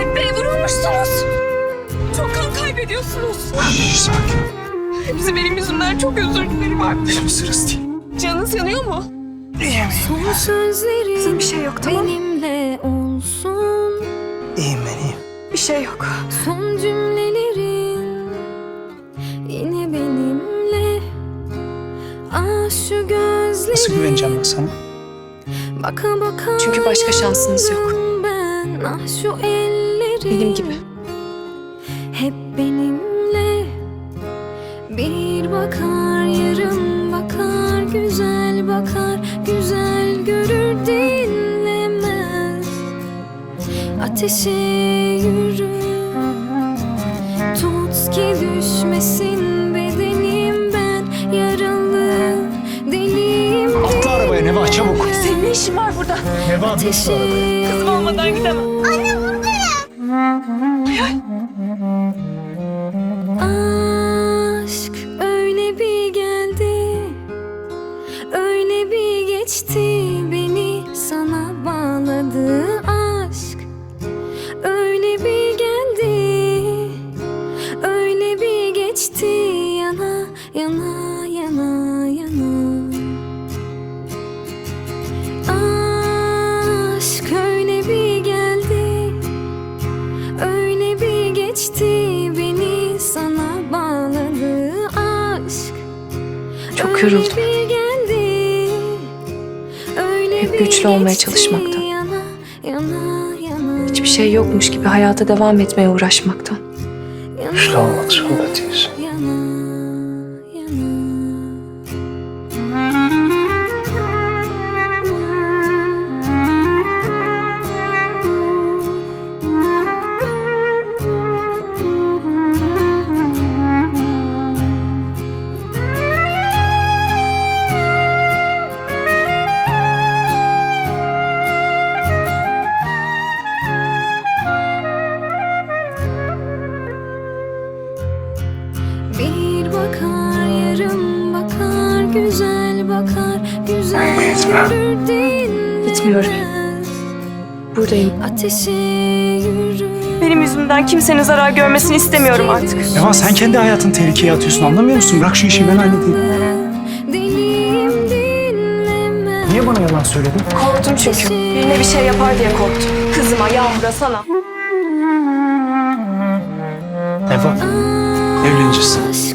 Alp Bey vurulmuşsunuz. Çok kan kaybediyorsunuz. Şş, sakin. Hepsi benim yüzümden çok özür dilerim Alp Bey. Benim sırası değil. Canınız yanıyor mu? Son sözlerin Kızım bir şey yok tamam mı? benimle olsun. İyiyim ben iyiyim. Bir şey yok. Son cümlelerin yine benimle. Ah şu gözlerin. Nasıl güveneceğim ben sana? Baka baka Çünkü başka şansınız yok. Ben ah şu ellerin. Benim gibi. Hep benimle Bir bakar yarım bakar Güzel bakar güzel görür dinlemez Ateşe yürü Tut ki düşmesin bedenim ben Yaralı deliyim Atla arabaya Neva çabuk. Senin ne işin var burada? Neva dur şu arabaya. Kızım olmadan gidemem. Aşk öyle bir geldi Öyle bir geçti Beni sana bağladı. Aşk Öyle bir geldi Öyle bir geçti Yana yana yoruldum. Hep güçlü olmaya çalışmaktan. Hiçbir şey yokmuş gibi hayata devam etmeye uğraşmaktan. Güçlü olmak zorunda değilsin. Gitme. Gitmiyorum. Buradayım. Benim yüzümden kimsenin zarar görmesini istemiyorum artık. Neva sen kendi hayatını tehlikeye atıyorsun anlamıyor musun? Bırak şu işi ben halledeyim. Niye bana yalan söyledin? Korktum çünkü. Birine bir şey yapar diye korktum. Kızıma, Yağmur'a, sana. Neva evleneceğiz.